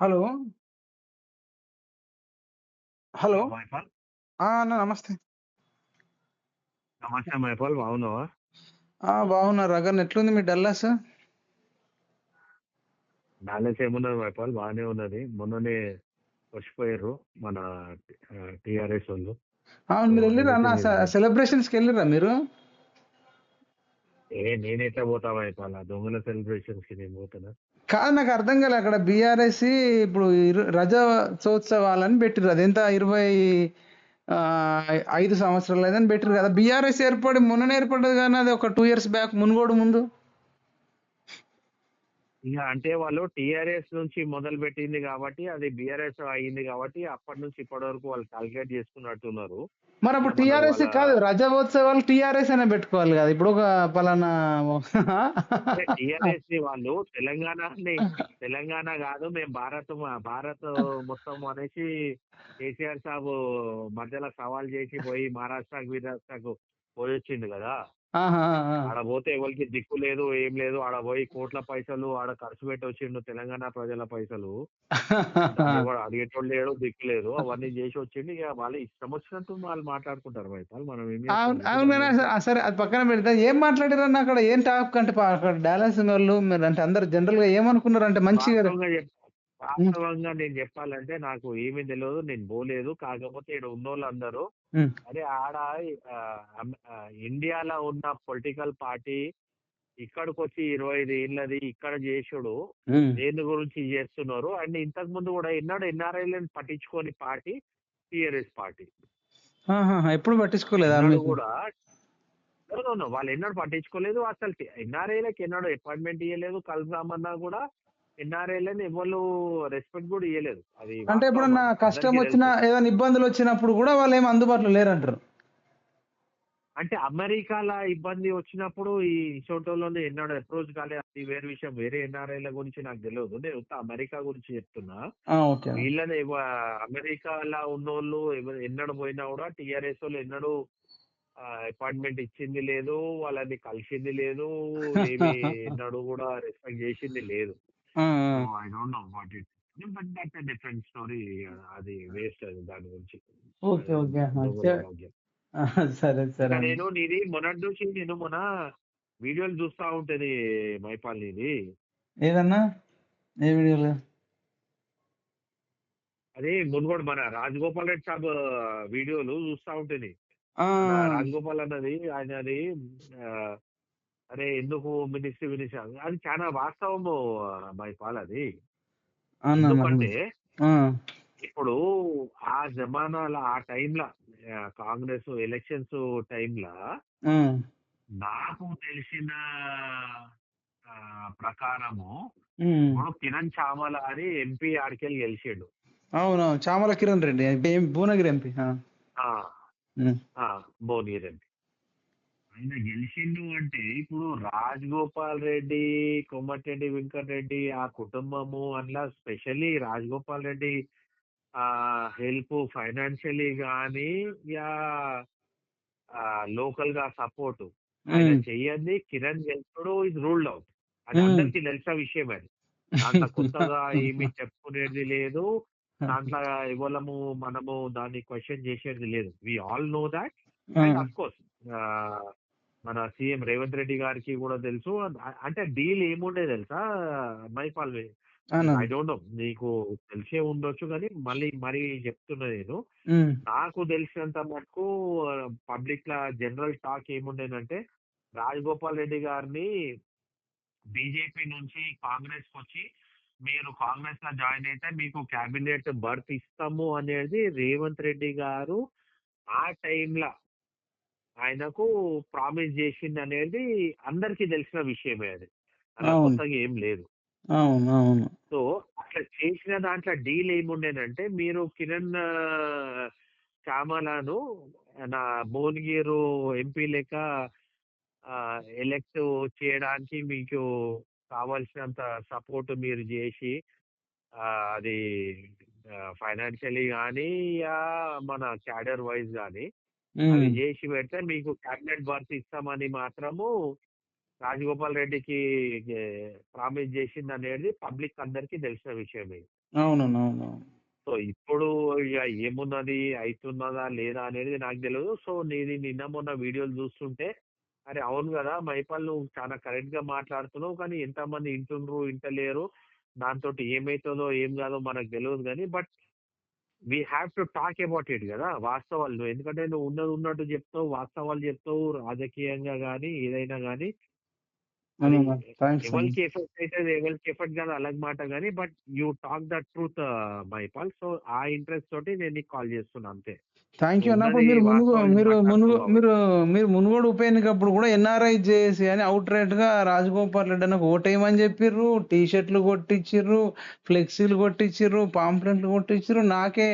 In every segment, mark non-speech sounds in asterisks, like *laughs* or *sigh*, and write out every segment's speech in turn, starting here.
Hello. Hello. Mypal. ఆ! అన్న నమస్తే. నమస్తే మైపాల్ బాగున్నావా? ఆ! బాగున్నా. రగన్ ఎట్లుంది మీ డల్లాస్? బ్యాలెన్స్ ఏమున్నది మైపాల్ బాగానే ఉన్నది. మొన్ననే వచ్చిపోయారు మన ఆహ్, టీఆర్ఎస్ వోళ్ళు. అవును. సో, మీరు ఎళ్ళిర్రా అన్న ఎవ్రీథింగ్ సె సెలబ్రేషన్స్‌కి ఎళ్ళిర్రా మీరు? ఏ నేనెట్లా పోతా మైపాల్ దొంగల దొంగల సెలబ్రేషన్స్‌కి నేను పోతానా? కాదు నాకు అర్థం కాలే. అక్కడ బీఆర్ఎస్‌యి ఇప్పుడు ఇరు రజతోత్సవాలని పెట్టిర్రు. అదెంత 20 ఆహ్, 5 సంవత్సరాలదని పెట్టిర్రు కదా! బీఆర్ఎస్ ఏర్పడి మొన్ననే ఏర్పడ్డది కానీ అది ఒక టూ ఇయర్స్ బ్యాక్ మునుగోడు ముందు. ఇగ అంటే వాళ్ళు టీఆర్ఎస్ నుంచి మొదలుపెట్టింది కాబట్టి అది బీఆర్ఎస్ అయింది కాబట్టి అప్పటి నుంచి ఇప్పటి వరకు వాళ్ళు కాలిక్యులేట్ చేసుకున్నట్టున్నారు. ఇగ మనకు టీఆర్ఎస్ కాదు. రజతోత్సవాలు టీఆర్ఎస్ అనే పెట్టుకోవాలి కదా! ఇప్పుడు ఒక పలానా అంటే టీఆర్ఎస్‌ని వాళ్ళు తెలంగాణని తెలంగాణ కాదు మేము భారత్ భారత్ మొత్తం అనేసి కేసీఆర్ సాబు మధ్యలో సవాల్ చేసి పోయి మహారాష్ట్రకు, విరాష్ట్రకు పోయొచ్చిండు కదా! ఆడ పోతే ఎవలికి దిక్కు లేదు, ఏం లేదు. ఆడ పోయి కోట్ల పైసలు ఆడ ఖర్చు పెట్టొచ్చిండు తెలంగాణ ప్రజల పైసలు. అడిగేటోడు లేడు, దిక్కు లేదు. అవన్నీ చేసి వచ్చిండు. ఇగ వాళ్ళు ఇష్టం వచ్చినట్టు వాళ్ళు మాట్లాడుకుంటారు మైపాల్. మనం ఏం! సరే అది పక్కన పెడితే ఏం మాట్లాడిర్రన్న అక్కడ? ఏం టాపిక్ అంటే డాలస్ ఉన్నోళ్ళు మీరంటే అందరూ జనరల్‌గా ఏమనుకున్నారంటే మంచిగా వాస్తవంగా చెప్ హ్మ్. వాస్తవంగా నేను చెప్పాలంటే నాకు ఏమీ తెలవదు. నేను పోలేదు. కాకపోతే ఈడ ఉన్నోళ్ళందరూ. అరే ఆడ ఇండియాలో ఉన్న పొలిటికల్ పార్టీ ఇక్కడికొచ్చి 25 ఏళ్ళది ఇక్కడ చేసుడు. దేని గురించి చేస్తున్నారు. అండ్ ఇంతకు ముందు కూడా ఎన్నడూ ఎన్ఆర్ఐలను పట్టించుకోని పార్టీ టీఆర్ఎస్ పార్టీ. ఎప్పుడు పట్టించుకోలేదా? కూడా. వాళ్ళు ఎన్నడూ పట్టించుకోలేదు. అసలు ఎన్ఆర్ఐలకి ఎన్నడూ అపాయింట్‌మెంట్ ఇయ్యలేదు. కలుద్దామన్నా కూడా ఎన్ఆర్ఐలని ఎవళ్ళు రెస్పెక్ట్ కూడా ఇయ్యలేదు. అది అంటే ఎప్పుడన్నా. కష్టం వచ్చినా. ఏదైనా ఇబ్బందులొచ్చినప్పుడు కూడా వాళ్ళేమి అందుబాటులో లేరంటారు. అంటే అమెరికాల ఇబ్బంది వచ్చినప్పుడు ఈ ఇసోంటోళ్ళని ఎన్నడూ అప్రోచ్ కాలే. అది వేరే విషయం. వేరే ఎన్ఆర్ఐల గురించి నాకు తెలవదు. నేను అమెరికా గురించి చెప్తున్నా. వీళ్ళని అమెరికాలో ఉన్నోళ్ళు ఎన్నడూ పోయినా కూడా టీఆర్ఎస్ వోళ్ళు ఎన్నడూ అపాయింట్‌మెంట్ ఇచ్చింది లేదు. వాళ్ళని కలిసింది లేదు. ఏమి *laughs* ఎన్నడూ కూడా రెస్పెక్ట్ చేసింది లేదు. ఆ! సో, ఆ! I don't know what it but that's a different story. అది వేస్ట్ అది దాని గురించి. ఓకే. అది ఓకే. ఆహా! సరే. భాగ్యం. ఆహా! సరే. ఇంకా సరే అండి. నేను నీది మొన్నటి నుంచి నేను మొన్న వీడియోలు చూస్తా ఉంటది మైపాల్ నీది. ఏదన్నా? ఏ వీడియోలు? అది మునుగోడు మన రాజగోపాల్ రెడ్డి సాబ్ వీడియోలు చూస్తా. ఆ! మన రాజగోపాల్ అన్నది ఆయనది ఆహ్, అరే ఎందుకు మినిస్ట్రీ మినిస్ట్రీ అని అది చాలా వాస్తవము మైపాల్ అది. అవునా మరి? ఎందుకంటే ఆ! ఇప్పుడు ఆ జమానాలో ఆ టైంల కాంగ్రెస్ ఎలక్షన్స్ టైంల ఆ! నాకు తెలిసిన ప్రకారము. ఇప్పుడు కిరణ్ చామల అని ఎంపీ ఆడికెళ్ళి గెలిచిండు. అవునవును. చామల కిరణ్ రెడ్డి. భువనగిరి ఎంపీ. ఆ! ఆ! భువనగిరి ఎంపీ. ఆయన గెలిచిండు అంటే ఇప్పుడు రాజగోపాల్ రెడ్డి, కోమటిరెడ్డి వెంకటరెడ్డి ఆ కుటుంబము అందులో స్పెషల్లీ రాజగోపాల్ రెడ్డి ఆహ్, హెల్ప్ ఫైనాన్షియల్లీ గాని యా ఆహ్, లోకల్‌గా సపోర్ట్ ఆయన. చెయ్యంది కిరణ్ గెలుచుడు ఈస్ రూల్డ్ ఔట్. అది. అందరికీ తెలిసిన విషయమే అది. దాంట్లో కొత్తగా *laughs* ఏమి చెప్పుకునేది లేదు. దాంట్లో ఎవలము మనము దాన్ని క్వెషన్ చేసేది లేదు. We all know that. ఆ! అండ్ అఫ్‌కోర్స్ ఆహ్, మన సీఎం రేవంత్ రెడ్డి గారికి కూడా తెలుసు. అంటే డీల్ ఏముండే తెలుసా మైపాల్ ఐ అవునా? డోంట్ నో నీకు తెలిసే ఉండొచ్చు గానీ మళ్ళీ మరీ చెప్తున్నా నేను. నాకు తెలిసినంత మటుకు పబ్లిక్‌ల జనరల్ టాక్ ఏముండేదంటే రాజగోపాల్ రెడ్డి గారిని బీజేపీ నుంచి కాంగ్రెస్‌కొచ్చి మీరు కాంగ్రెస్‌లో జాయిన్ అయితే మీకు క్యాబినెట్ బర్త్ ఇస్తాము అనేది రేవంత్ రెడ్డి గారు ఆ టైంల ఆయనకు ప్రామిస్ చేసిందనేది అందరికీ తెలిసిన విషయమే అది. అలా అవును. కొత్తగా ఏం లేదు. అవును. అవును. సో, అట్లా చేసిన దాంట్లో డీల్ ఏముండేనంటే మీరు కిరణ్ చామలను నా భువనగిరు ఎంపీ లెక్క ఎలెక్ట్ చేయడానికి మీకు కావాల్సినంత సపోర్ట్ మీరు ఆహ్, అది గాని యా మన క్యాడర్ వైస్ గాని హ్మ్. జేసి పెడితే మీకు క్యాబినెట్ బర్త్ ఇస్తామని మాత్రము రాజగోపాల్ రెడ్డికి ప్రామిస్ చేసింది అనేది పబ్లిక్ అందరికీ తెలిసిన విషయమే. అవును సో ఇప్పుడు ఇక ఏమున్నది అవుతున్నదా లేదా అనేది నాకు తెలియదు సో నీది నిన్న మొన్న వీడియోలు చూస్తుంటే అరే అవును కదా మైపాల్ నువ్వు చాలా కరెక్ట్గా మాట్లాడుతున్నావు కానీ ఎంతమంది ఇంటుండ్రు ఇంటలేరు దాంతో ఏమైతుందో ఏం కాదో మనకు తెలియదు కానీ but we have to talk about it కదా వాస్తవాలు. నువ్వు ఎందుకంటే నువ్వు ఉన్నది ఉన్నట్టు చెప్తావు వాస్తవాలు చెప్తావు రాజకీయంగా కానీ ఏదైనా కానీ ఎవరికి ఎఫెక్ట్ అయితే ఎవరికి ఎఫెక్ట్ కాదు అలాగ మాట కానీ but you talk the truth Maipal so ఆ ఇంట్రెస్ట్ తోటి నేను నీకు కాల్ చేస్తున్నా అంతే. థ్యాంక్ యూ అన్నప్పుడు మీరు మునుగో మీరు మునుగో. మీరు మీరు మునుగోడు ఉప ఎన్నికప్పుడు కూడా ఎన్ఆర్ఐ చేసి అని అవుట్ రైట్గా రాజగోపాల్ రెడ్డి అన్నకు ఓటేయమని చెప్పిర్రు టీ షర్ట్లు కొట్టించిర్రు ఫ్లెక్సీలు కొట్టించిర్రు పాంప్లెంట్లు కొట్టించిర్రు నాకే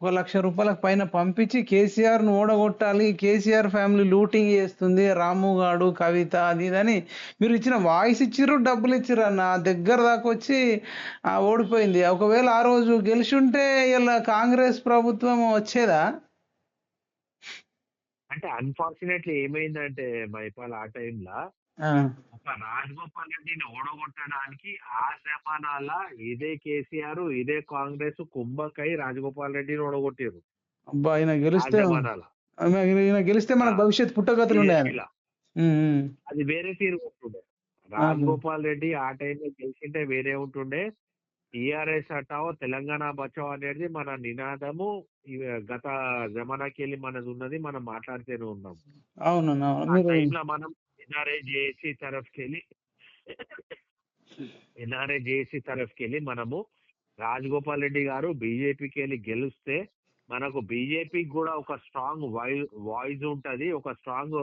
ఒక లక్ష రూపాయలకు పైన పంపించి కేసీఆర్ను ఓడగొట్టాలి. కేసీఆర్ ఫ్యామిలీ లూటింగ్ చేస్తుంది. రాము గాడు కవిత అది ఇది అని మీరు ఇచ్చిన వాయిస్ ఇచ్చిర్రు డబ్బులు ఇచ్చిర్రు అన్న. దగ్గర దాకా వచ్చి ఓడిపోయింది. ఒకవేళ ఆ రోజు గెలిచి ఉంటే ఇలా కాంగ్రెస్ ప్రభుత్వం వచ్చేదా? అంటే అన్ఫార్చునేట్లీ ఏమైందంటే మైపాల్ ఆ టైంలో ఒక రాజగోపాల్ రెడ్డిని ఓడగొట్టడానికి ఆ జమానాల ఇదే కేసీఆర్ ఇదే కాంగ్రెస్ కుంభకై రాజగోపాల్ రెడ్డిని ఓడగొట్టారు అబ్బా గెలిస్తే ఈయన- గెలిస్తే మనకు ఆ. భవిష్యత్ పుట్టగతులు. అది వేరే తీరు ఉంటుండే. రాజగోపాల్ రెడ్డి ఆ టైంలో గెలిచింటే వేరే ఉంటుండే. టిఆర్ఎస్ అటావో తెలంగాణ బచావ్ అనేది మన నినాదము గత జమానాకి వెళ్ళి మనది ఉన్నది మనం మాట్లాడుతూనే ఉన్నాం. అవును టైంలో మనం ఎన్ఆర్ఐ జేఏసీ తరఫుకి వెళ్ళి ఎన్ఆర్ఐ జేఏసీ తరఫుకి వెళ్ళి మనము రాజగోపాల్ రెడ్డి గారు బీజేపీకి వెళ్ళి గెలిస్తే మనకు బీజేపీకి కూడా ఒక స్ట్రాంగ్ వాయిస్ ఉంటది ఒక స్ట్రాంగ్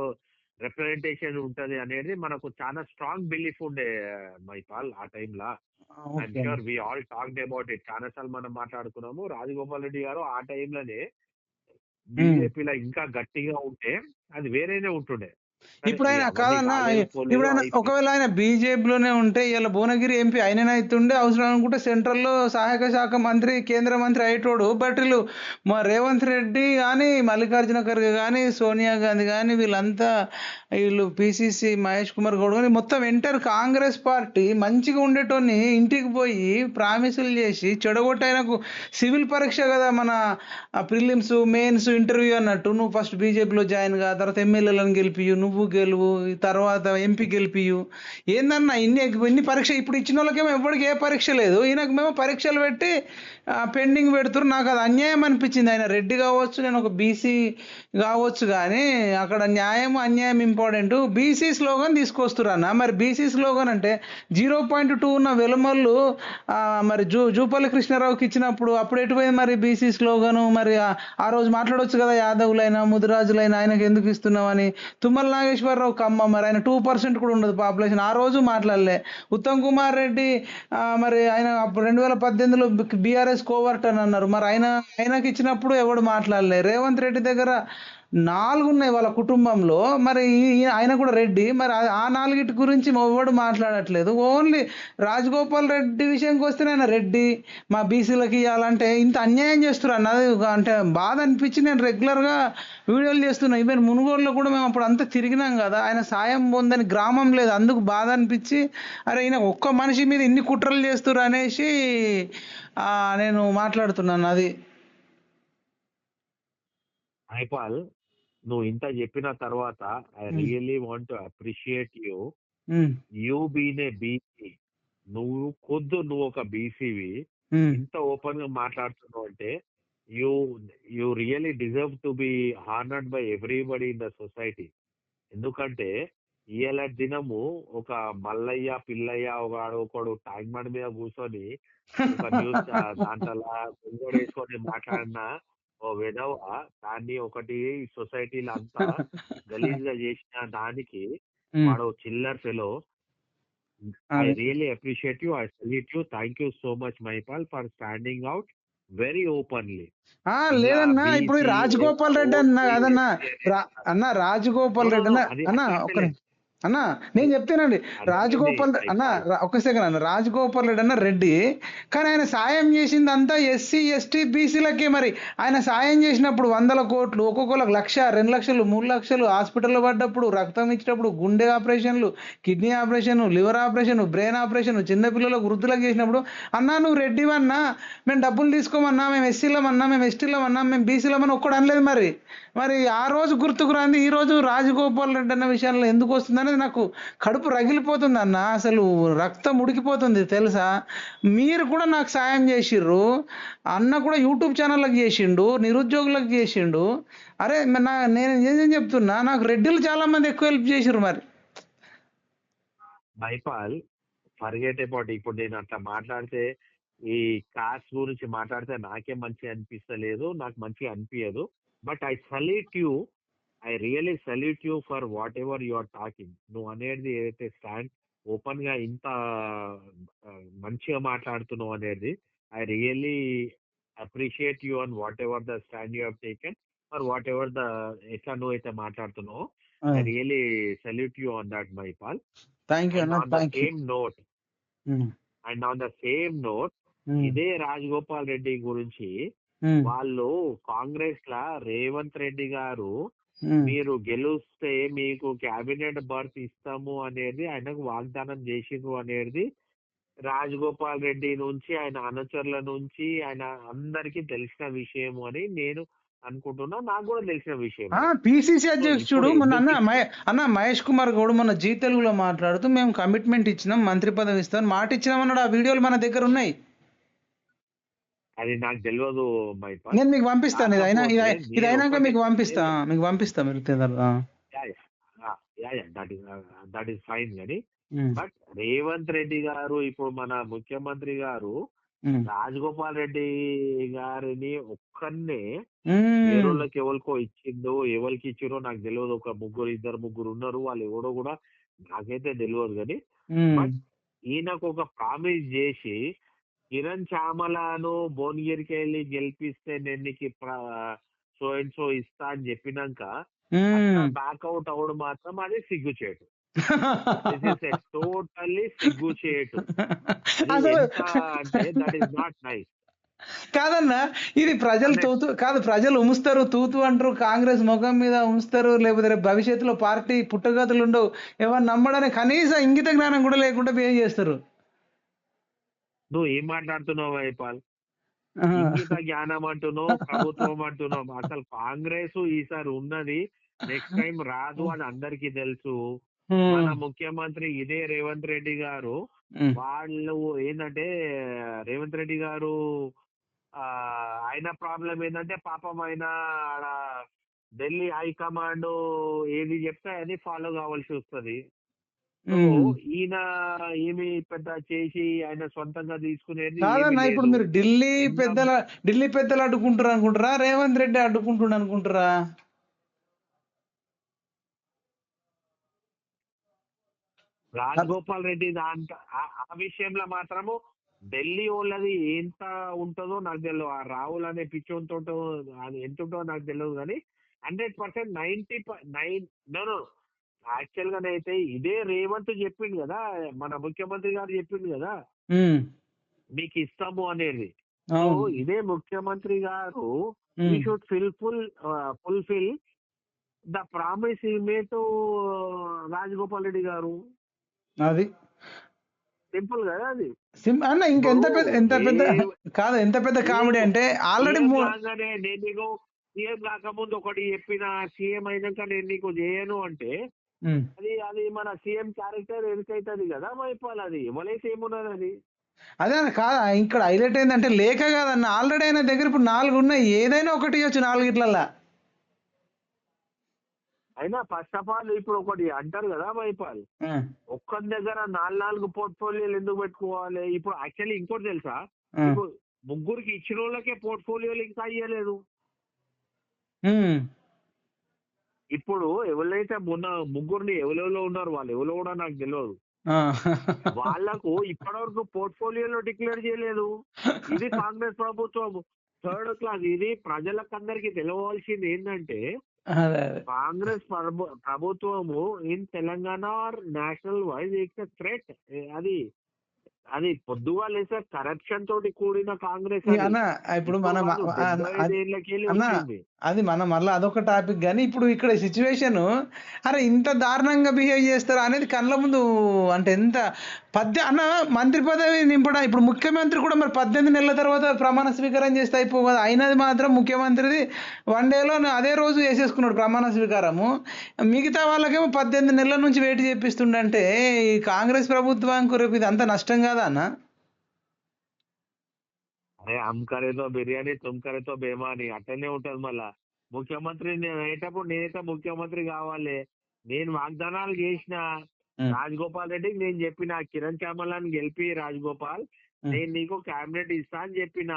రిప్రజెంటేషన్ ఉంటది అనేది మనకు చాలా స్ట్రాంగ్ బిలీఫ్ ఉండే మైపాల్ ఆ టైంలో sure we all talked about it చాలా సార్లు మనం మాట్లాడుకున్నాము. రాజగోపాల్ రెడ్డి గారు ఆ టైంలోనే బీజేపీలో ఇంకా గట్టిగా ఉంటే అది వేరేనే ఉంటుండే. ఇప్పుడు ఆయన కాదన్నా ఇప్పుడు ఆయన. ఒకవేళ ఆయన బీజేపీలోనే ఉంటే ఇలా భువనగిరి ఎంపీ ఆయననే అవుతుండే అవసరం అనుకుంటే సెంట్రల్లో సహాయక శాఖ మంత్రి కేంద్ర మంత్రి అయ్యేటోడు బట్ వీళ్ళు మా రేవంత్ రెడ్డి కానీ మల్లికార్జున ఖర్గే కానీ సోనియా గాంధీ కానీ వీళ్ళంతా వీళ్ళు పిసిసి మహేష్ కుమార్ గౌడ్ కానీ మొత్తం ఎంటర్ కాంగ్రెస్ పార్టీ మంచిగా ఉండేటోని ఇంటికి పోయి ప్రామిసులు చేసి చెడగొట్టయనకు సివిల్ పరీక్ష కదా మన ప్రిలిమ్స్ మెయిన్స్ ఇంటర్వ్యూ అన్నట్టు. నువ్వు ఫస్ట్ బీజేపీలో జాయిన్ కా తర్వాత ఎమ్మెల్యేలను గెలిపియు నువ్వు గెలువు తర్వాత ఎంపీ గెలిపియు. ఏందన్నా ఇన్ని ఇన్ని పరీక్ష ఇప్పుడు ఇచ్చిన వాళ్ళకేమో ఎవరికి ఏ పరీక్ష లేదు. ఈయనకు మేము పరీక్షలు పెట్టి పెండింగ్ పెడుతున్నారు నాకు అది అన్యాయం అనిపించింది. ఆయన రెడ్డి కావచ్చు నేను ఒక బీసీ కావచ్చు కానీ అక్కడ న్యాయం అన్యాయం ఇంపార్టెంట్ బీసీ స్లోగన్ తీసుకొస్తున్నారు అన్న మరి బీసీ స్లోగన్ అంటే జీరో పాయింట్ టూ ఉన్న వెలుమల్లు మరి జూ జూపల్లి కృష్ణారావుకి ఇచ్చినప్పుడు అప్పుడు ఎటుపోయింది మరి బీసీ స్లోగను మరి ఆ- రోజు మాట్లాడొచ్చు కదా యాదవులైనా ముదిరాజులైనా ఆయనకు ఎందుకు ఇస్తున్నామని తుమ్మల నాగేశ్వరరావు కమ్మ మరి ఆయన టూ పర్సెంట్ కూడా ఉండదు పాపులేషన్ ఆ రోజు మాట్లాడలే. ఉత్తమ్ కుమార్ రెడ్డి మరి ఆయన రెండు వేల పద్దెనిమిదిలో బీఆర్ఎస్ కోవర్ట్ అని అన్నారు. మరి ఆయన ఆయనకి ఇచ్చినప్పుడు ఎవడు మాట్లాడలే? రేవంత్ రెడ్డి దగ్గర నాలుగు ఉన్నాయి వాళ్ళ కుటుంబంలో. మరి ఆయన కూడా రెడ్డి. మరి ఆ- నాలుగిటి గురించి ఎవడు మాట్లాడట్లేదు. ఓన్లీ రాజగోపాల్ రెడ్డి విషయంకి వస్తే ఆయన రెడ్డి. మా బీసీలకి ఇవ్వాలంటే ఇంత అన్యాయం చేస్తున్నారు అన్నది అంటే బాధ అనిపించి నేను రెగ్యులర్గా వీడియోలు చేస్తున్నా. ఈవెన్ మునుగోడులో కూడా మేము అప్పుడు అంతా తిరిగినాం కదా. ఆయన సాయం పొందని గ్రామం లేదు. అందుకు బాధ అనిపించి అరే ఈయన ఒక్క మనిషి మీద ఇన్ని కుట్రలు చేస్తున్నారు అనేసి నేను మాట్లాడుతున్నాను. అది. మైపాల్ నువ్వు ఇంత చెప్పిన తర్వాత I. Really want appreciate you. You been a BC. నువ్వు ఖుద్దు నువ్వు ఒక బీసీవి. ఇంత ఓపెన్గా మాట్లాడుతున్నావు అంటే you you really deserve to be honoured by everybody in the society. ఎందుకంటే ఇవాళ దినము ఒక మల్లయ్య పిల్లయ్య ఒక ఒకడు ట్యాంక్ బండ్ మీద కూర్చొని ఒక న్యూస్ దాంట్లో వేసుకొని *laughs* మాట్లాడిన ఓ విధవ దాన్ని ఒకటి సొసైటీలో అంతా *laughs* గలీజ్గా చేసిన దానికి. వాడు చిల్లర్ fellow. I. Really appreciate you I salute you. Thank you so much Maipal for standing out very openly. ఆ, లేదన్నా ఇప్పుడు రాజగోపాల్ రెడ్డి అన్న రా- అన్న రాజగోపాల్ రెడ్డి అన్న ని- అన్న నేను చెప్తానండి. రాజగోపాల్. అన్న ఒక సెకండ్ అన్న రాజగోపాల్ రెడ్డి అన్న రెడ్డి కానీ ఆయన సాయం చేసింది అంతా ఎస్సీ ఎస్టీ బీసీలకే మరి. ఆయన సాయం చేసినప్పుడు వందల కోట్లు ఒక్కొక్కరికి లక్ష రెండు లక్షలు మూడు లక్షలు హాస్పిటల్లో పడ్డప్పుడు రక్తం ఇచ్చినప్పుడు గుండె ఆపరేషన్లు kidney operation liver operation brain operation చిన్నపిల్లలకు వృద్ధులకు చేసినప్పుడు అన్నా నువ్వు రెడ్డివన్నా మేము డబ్బులు తీసుకోమన్నా మేము ఎస్సీలమన్నా మేము ఎస్టీలమన్నా మేము బీసీలమని ఒక్కడు అనలేదు మరి. మరి ఆ రోజు గుర్తుకు రాంది ఈ రోజు రాజగోపాల్ రెడ్డి అన్న విషయంలో ఎందుకు వస్తుంది అనేది నాకు కడుపు రగిలిపోతుంది అన్న. అసలు రక్తం ఉడికిపోతుంది తెలుసా? మీరు కూడా నాకు సాయం చేసిర్రు. అన్న కూడా యూట్యూబ్ ఛానళ్ళకి చేసిండు నిరుద్యోగులకు చేసిండు. అరే నా నేను ఏం చెప్తున్నా? నాకు రెడ్డిలు చాలా మంది ఎక్కువ హెల్ప్ చేసిర్రు మరి. బైపాల్ పరిగెట్టేపాటు ఇప్పుడు నేను అట్లా మాట్లాడితే ఈ కాస్ట్ గురించి మాట్లాడితే నాకే మంచి అనిపిస్తలేదు నాకు మంచిగా అనిపించదు but I salute you I really salute you for whatever you are talking నువ్వు అనేది ఏదైతే స్టాండ్ ఓపెన్గా ఇంత మంచిగా మాట్లాడుతున్నావు అనేది I really appreciate you on whatever the stand you have taken for whatever the ఎట్లా నువ్వు అయితే మాట్లాడుతున్నావు. I really salute you on that Maipal thank you same note, and on the same note, ఇదే రాజగోపాల్ రెడ్డి గురించి వాళ్ళు కాంగ్రెస్ లా రేవంత్ రెడ్డి గారు మీరు గెలుస్తే మీకు క్యాబినెట్ బర్త్ ఇస్తాము అనేది ఆయనకు వాగ్దానం చేసిండ్రు అనేది రాజగోపాల్ రెడ్డి నుంచి ఆయన అనుచరుల నుంచి ఆయన అందరికీ తెలిసిన విషయం అని నేను అనుకుంటున్నా. నాకు కూడా తెలిసిన విషయం పిసిసి అధ్యక్షుడు మొన్న అన్న అన్న మహేష్ కుమార్ గౌడ్ మొన్న జీ తెలుగులో మాట్లాడుతూ మేము కమిట్మెంట్ ఇచ్చినాం మంత్రి పదవి ఇస్తాం మాట ఇచ్చినాం అన్నాడు ఆ వీడియోలు మన దగ్గర ఉన్నాయి. అది నాకు తెలియదు నేను మీకు పంపిస్తాను ఇది అయినా అయినాక మీకు పంపిస్తా మీకు పంపిస్తా మీరు దట్ ఈస్ ఫైన్ కానీ బట్ రేవంత్ రెడ్డి గారు ఇప్పుడు మన ముఖ్యమంత్రి గారు రాజగోపాల్ రెడ్డి గారిని ఒక్కనే వేరేళ్ళకి ఎవరికో ఇచ్చిందో ఎవరికి ఇచ్చిరో నాకు తెలియదు ఒక ముగ్గురు ఇద్దరు ముగ్గురు ఉన్నారు. వాళ్ళు ఎవడో కూడా నాకైతే తెలియదు కానీ but ఈయనకు ఒక ప్రామిస్ చేసి కిరణ్ చామలను భువనగిరికి వెళ్ళి గెలిపిస్తే నేను నీకు సో అండ్ సో ఇస్తా అని చెప్పినాక బ్యాక్అవుట్ అవడం మాత్రం అది టోటల్లీ అంటే దట్ ఈస్ నాట్ నైస్ కాదన్నా ఇది ప్రజలు తూతు కాదు ప్రజలు ఉముస్తారు తూతు అంటారు కాంగ్రెస్ ముఖం మీద ఉంచుతారు లేకపోతే భవిష్యత్తులో పార్టీ పుట్టగతులు ఉండవు. ఎవరు నమ్మడానికి కనీస ఇంగిత జ్ఞానం కూడా లేకుండా బిహేవ్ చేస్తారు? నువ్వు ఏం మాట్లాడుతున్నావు వైపాల్ జ్ఞానం అంటున్నావు ప్రభుత్వం అంటున్నావు. అసలు కాంగ్రెస్ ఈసారి ఉన్నది నెక్స్ట్ టైం రాదు అని అందరికీ తెలుసు. మన ముఖ్యమంత్రి ఇదే రేవంత్ రెడ్డి గారు. వాళ్ళు ఏంటంటే రేవంత్ రెడ్డి గారు ఆయన ప్రాబ్లం ఏంటంటే పాపం ఆయన ఢిల్లీ హైకమాండ్ ఏది చెప్తే అది ఫాలో కావాల్సి వస్తది. ఈయన ఏమి పెద్ద చేసి ఆయన సొంతంగా తీసుకునేది కాదన్నా ఇప్పుడు. మీరు ఢిల్లీ ఎంత- పెద్దల ఢిల్లీ పెద్దలు అడ్డుకుంటారు అనుకుంటారా రేవంత్ రెడ్డి అడ్డుకుంటున్నారు అనుకుంటారా రాజగోపాల్ రెడ్డి దాంట్లో ఆ- విషయంలో మాత్రము ఢిల్లీ వాళ్ళది ఎంత ఉంటుందో నాకు తెలియదు ఆ రాహుల్ అనే పిచ్చోంతో అది ఎంత ఉంటుందో నాకు తెలియదు కానీ hundred percent ninety nine no actual గానైతే ఇదే రేవంత్ చెప్పిండు కదా మన ముఖ్యమంత్రి గారు చెప్పిండు కదా. మీకు ఇస్తాము అనేది. ఇదే ముఖ్యమంత్రి గారు uh, fulfill the promise he made to Rajagopal Reddy గారు. అది. సింపుల్ కదా అది. అన్న ఇంకెంత పెద్ద ఎంత పెద్ద కాదు ఎంత పెద్ద కామెడీ అంటే ఆల్రెడీ నేను నీకు సీఎం కాకముందు ఒకటి చెప్పిన సీఎం అయినాక నేను నీకు చేయను అంటే అది అది మన సీఎం క్యారెక్టర్ ఎదుకైతుంది కదా మైపాల్ అది. ఎవరైతే ఏమున్నది అది? అదే కాదు ఇక్కడ హైలైట్ ఏంటంటే లేక కాదన్న ఆల్రెడీ ఆయన దగ్గర ఇప్పుడు నాలుగు ఉన్నాయి. ఏదైనా ఒకటి ఇవ్వచ్చు నాలుగిట్లల్లా. అయినా ఫస్ట్ ఆఫ్ ఆల్ ఇప్పుడు ఒకటి అంటారు కదా మైపాల్ ఒక్క దగ్గర నాలుగు నాలుగు పోర్ట్ఫోలియోలు ఎందుకు పెట్టుకోవాలి? ఇప్పుడు యాక్చువల్లీ ఇంకోటి తెలుసా? ఇప్పుడు ముగ్గురికి ఇచ్చిన వాళ్ళకే పోర్ట్ఫోలియోలు ఇంకా ఇయ్యలేదు. ఇప్పుడు ఎవరైతే మొన్న ముగ్గురిని ఎవరెవరో ఉన్నారు వాళ్ళు ఎవరో కూడా నాకు తెలియదు వాళ్ళకు ఇప్పటివరకు పోర్ట్ఫోలియోలో డిక్లేర్ చేయలేదు. ఇది కాంగ్రెస్ ప్రభుత్వం. Third class. ఇది ప్రజలకు అందరికి తెలవాల్సింది ఏంటంటే కాంగ్రెస్ ప్రభు- ప్రభుత్వము in Telangana or national wise it's threat అది అది పొద్దుగా లేసే కరప్షన్ తోటి కూడిన కాంగ్రెస్ ఇప్పుడు మనం అది- మనం మళ్ళీ అదొక టాపిక్ కానీ ఇప్పుడు ఇక్కడ సిచ్యువేషను అరే ఇంత దారుణంగా బిహేవ్ చేస్తారా అనేది కళ్ళ ముందు అంటే ఎంత పద్దె అన్న మంత్రి పదవి నింపడం ఇప్పుడు ముఖ్యమంత్రి కూడా మరి పద్దెనిమిది నెలల తర్వాత ప్రమాణ స్వీకారం చేస్తే అయిపోదు అయినది మాత్రం ముఖ్యమంత్రిది వన్ డేలో అదే రోజు వేసేసుకున్నాడు ప్రమాణ స్వీకారము. మిగతా వాళ్ళకేమో పద్దెనిమిది నెలల నుంచి వెయిట్ చేపిస్తుండంటే ఈ కాంగ్రెస్ ప్రభుత్వానికి రేపు ఇది అంత నష్టం కాదా అన్న? అరే హమ్ కరేతో బిర్యానీ తుమ్ కరేతో బేమాని అట్లనే ఉంటది మళ్ళా ముఖ్యమంత్రి నేను అయ్యేటప్పుడు నేనైతే ముఖ్యమంత్రి కావాలి నేను వాగ్దానాలు చేసిన. రాజగోపాల్ రెడ్డికి నేను చెప్పిన కిరణ్ చామలాని గెలిపి రాజగోపాల్. నేను నీకు క్యాబినెట్ ఇస్తా అని చెప్పిన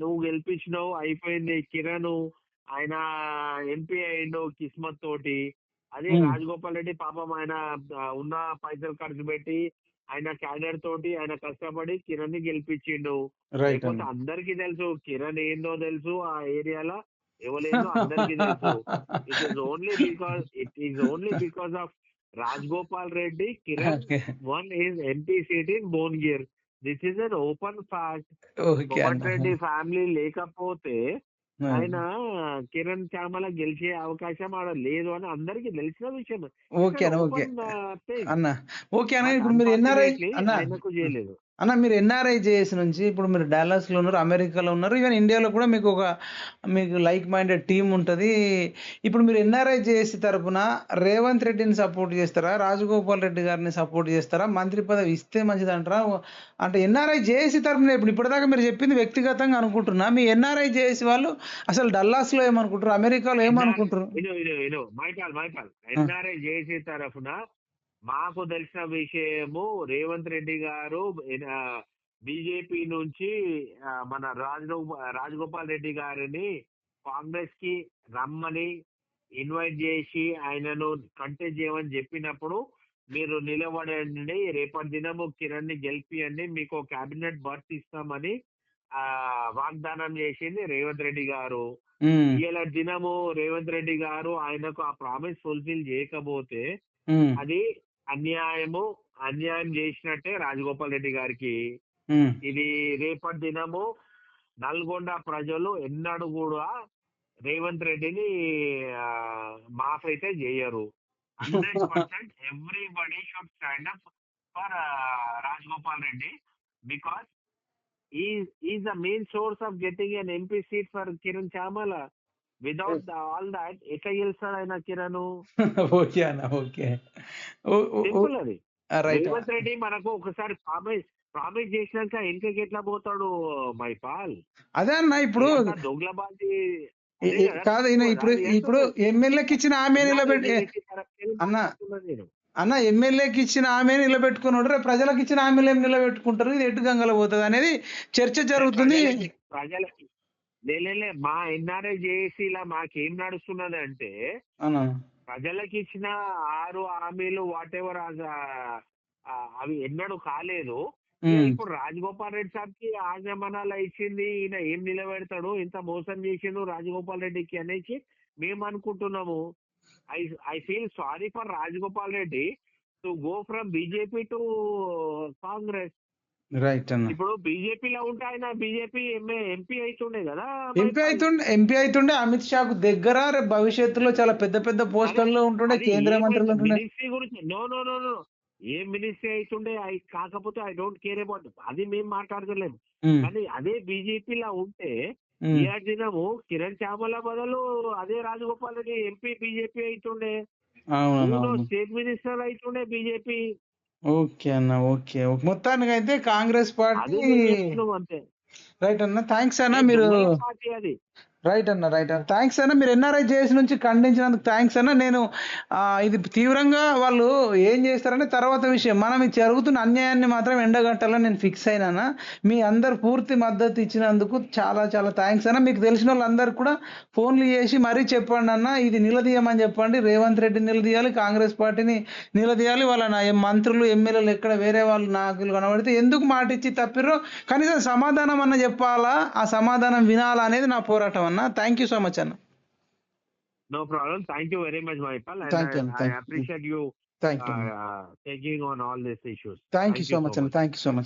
నువ్వు గెలిపించినావు అయిపోయింది కిరణ్ ఆయన ఎంపీ అయిండు కిస్మత్ తోటి అదే. రాజగోపాల్ రెడ్డి పాపం ఆయన ఉన్న పైసలు ఖర్చు పెట్టి ఆయన క్యాడర్ తోటి ఆయన కష్టపడి కిరణ్ని గెలిపించిండు. రైట్ లేకపోతే అందరికి తెలుసు కిరణ్ ఏందో తెలుసు ఆ ఏరియాలో ఎవరేందో అందరికి తెలుసు. It is only because it is only because of Rajagopal Reddy Kiran one is MP seat in Bhuvanagir this is an open fact Komati Reddy family లేకపోతే ఆయన కిరణ్ చామల గెలిచే అవకాశం ఆడ లేదు అని అందరికి తెలిసిన విషయం ఓకే అన్న ఓకే. అన్న ఇప్పుడు మీరు ఎన్ఆర్ఐ ఆయనకు చేయలేదు. అన్న మీరు ఎన్ఆర్ఐ జేఎస్ నుంచి ఇప్పుడు మీరు డాలస్లో ఉన్నారు అమెరికాలో ఉన్నారు ఈవెన్ ఇండియాలో కూడా మీకు ఒక మీకు లైక్ మైండెడ్ టీం ఉంటుంది ఇప్పుడు మీరు ఎన్ఆర్ఐ జేఎస్ తరపున రేవంత్ రెడ్డిని సపోర్ట్ చేస్తారా రాజగోపాల్ రెడ్డి గారిని సపోర్ట్ చేస్తారా మంత్రి పదవి ఇస్తే మంచిదంటారా అంటే ఎన్ఆర్ఐ జేఏసీ తరపున ఇప్పుడు ఇప్పటిదాకా మీరు చెప్పింది వ్యక్తిగతంగా అనుకుంటున్నా మీ ఎన్ఆర్ఐ జేఏసీ వాళ్ళు అసలు డల్లాస్లో ఏమనుకుంటారు అమెరికాలో ఏమనుకుంటారు ఎన్ఆర్ఐ జేసీ తరఫున మాకు తెలిసిన విషయము రేవంత్ రెడ్డి గారు బీజేపీ నుంచి మన రాజగో రాజగోపాల్ రెడ్డి గారిని కాంగ్రెస్కి రమ్మని ఇన్వైట్ చేసి ఆయనను కంటెస్ట్ చేయమని చెప్పినప్పుడు మీరు నిలబడండి రేపటి దినము కిరణ్ని గెలిపియండి మీకు కేబినెట్ బర్త్ ఇస్తామని ఆ వాగ్దానం చేసింది రేవంత్ రెడ్డి గారు. ఇలా దినము రేవంత్ రెడ్డి గారు ఆయనకు ఆ ప్రామిస్ ఫుల్ఫిల్ చేయకపోతే అది అన్యాయము అన్యాయం చేసినట్టే రాజగోపాల్ రెడ్డి గారికి. ఇది రేపటి దినము నల్గొండ ప్రజలు ఎన్నడూ కూడా రేవంత్ రెడ్డిని మాఫ్ అయితే చేయరు hundred *laughs* percent everybody should stand up for Rajagopal Reddy because is the main source of getting N MP seat for Kiran Chamala. Without all that ఎట్లా గెలుస్తాడు ఆయన కిరణ్? *laughs* ఓకే అన్న ఓకే. సింపుల్ అది. రేవంత్ రెడ్డి మనకు ఒకసారి ప్రామిస్ ప్రామిస్ చేసినాక వెనకకి ఎట్లా పోతాడు మైపాల్ అదే అన్న ఇప్పుడు దొంగలబాజీ కాదు ఇప్పుడు ఇప్పుడు ఎమ్మెల్యేకి ఇచ్చిన ఆమె నిలబెట్టి అన్న. నేను అన్న ఎమ్మెల్యేకి ఇచ్చిన ఆమె నిలబెట్టుకున్నాడు రేపు ప్రజలకు ఇచ్చిన ఆమెలు ఏం నిలబెట్టుకుంటారు? ఇది ఎటు గంగల పోతుంది అనేది చర్చ జరుగుతుంది. ప్రజలకి లేలే మా ఎన్ఆర్ఐ జేఏసీ లా మాకేం నడుస్తున్నది అంటే ప్రజలకు ఇచ్చిన ఆరు హామీలు వాట్ ఎవర్ అవి ఎన్నడూ కాలేదు. ఇప్పుడు రాజగోపాల్ రెడ్డి సాబ్కి ఆజమానాలు ఇచ్చింది ఈయన ఏం నిలబెడతాడు ఇంత మోసం చేసిండు రాజగోపాల్ రెడ్డికి అనేసి మేము అనుకుంటున్నాము I I feel sorry for Rajagopal Reddy to go from BJP to Congress. Right అన్న. ఇప్పుడు బీజేపీలో ఉంటే ఆయన బీజేపీ ఎంపీ అవుతుండే కదా ఎంపీ అవుతుండే ఎంపీ అవుతుండే అమిత్ షాకు దగ్గర భవిష్యత్తులో చాలా పెద్ద పెద్ద పోస్టుల్లో ఉంటుండే కేంద్ర మంత్రులు ఉంటుండే. మినిస్ట్రీ గురించి no no no no a ministry అవుతుండే ఐ కాకపోతే ఐ డోంట్ కేర్ అబౌట్ అది మేము మాట్లాడతలేము ఉమ్, కానీ అదే బీజేపీలో ఉంటే ఈ దినము కిరణ్ చామల బదులు అదే రాజగోపాల్ రెడ్డి ఎంపీ బీజేపీ అవుతుండే స్టేట్ మినిస్టర్ అవుతుండే బీజేపీ. ఓకే అన్న ఓకే. మొత్తానికి అయితే కాంగ్రెస్ పార్టీ అంతే రైట్ అన్న థ్యాంక్స్ అన్న మీరు రైట్ అన్న రైట్ అన్న. థ్యాంక్స్ అన్న మీరు ఎన్ఆర్ఐ చేసి నుంచి ఖండించినందుకు థ్యాంక్స్ అన్న. నేను ఇది తీవ్రంగా వాళ్ళు ఏం చేస్తారనే తర్వాత విషయం. మనం జరుగుతున్న అన్యాయాన్ని మాత్రం ఎండగట్టాలని నేను ఫిక్స్ అయినా మీ అందరు పూర్తి మద్దతు ఇచ్చినందుకు చాలా చాలా థ్యాంక్స్ అన్న. మీకు తెలిసిన వాళ్ళందరూ కూడా ఫోన్లు చేసి మరీ చెప్పండి అన్న. ఇది నిలదీయమని చెప్పండి. రేవంత్ రెడ్డి నిలదీయాలి కాంగ్రెస్ పార్టీని నిలదీయాలి. వాళ్ళ నా మంత్రులు ఎమ్మెల్యేలు ఎక్కడ వేరే వాళ్ళు నాయకులు కనబడితే ఎందుకు మాట ఇచ్చి తప్పిర్రో? కనీసం సమాధానం అన్న చెప్పాలా? ఆ సమాధానం వినాలా అనేది నా పోరాటం అన్న థ్యాంక్ యూ సో మచ్ అన్న No problem. Thank you very much, Maipal. And Thank you, I, I thank you. appreciate you thank you uh, taking on all these issues. Thank you so much అండి thank you so much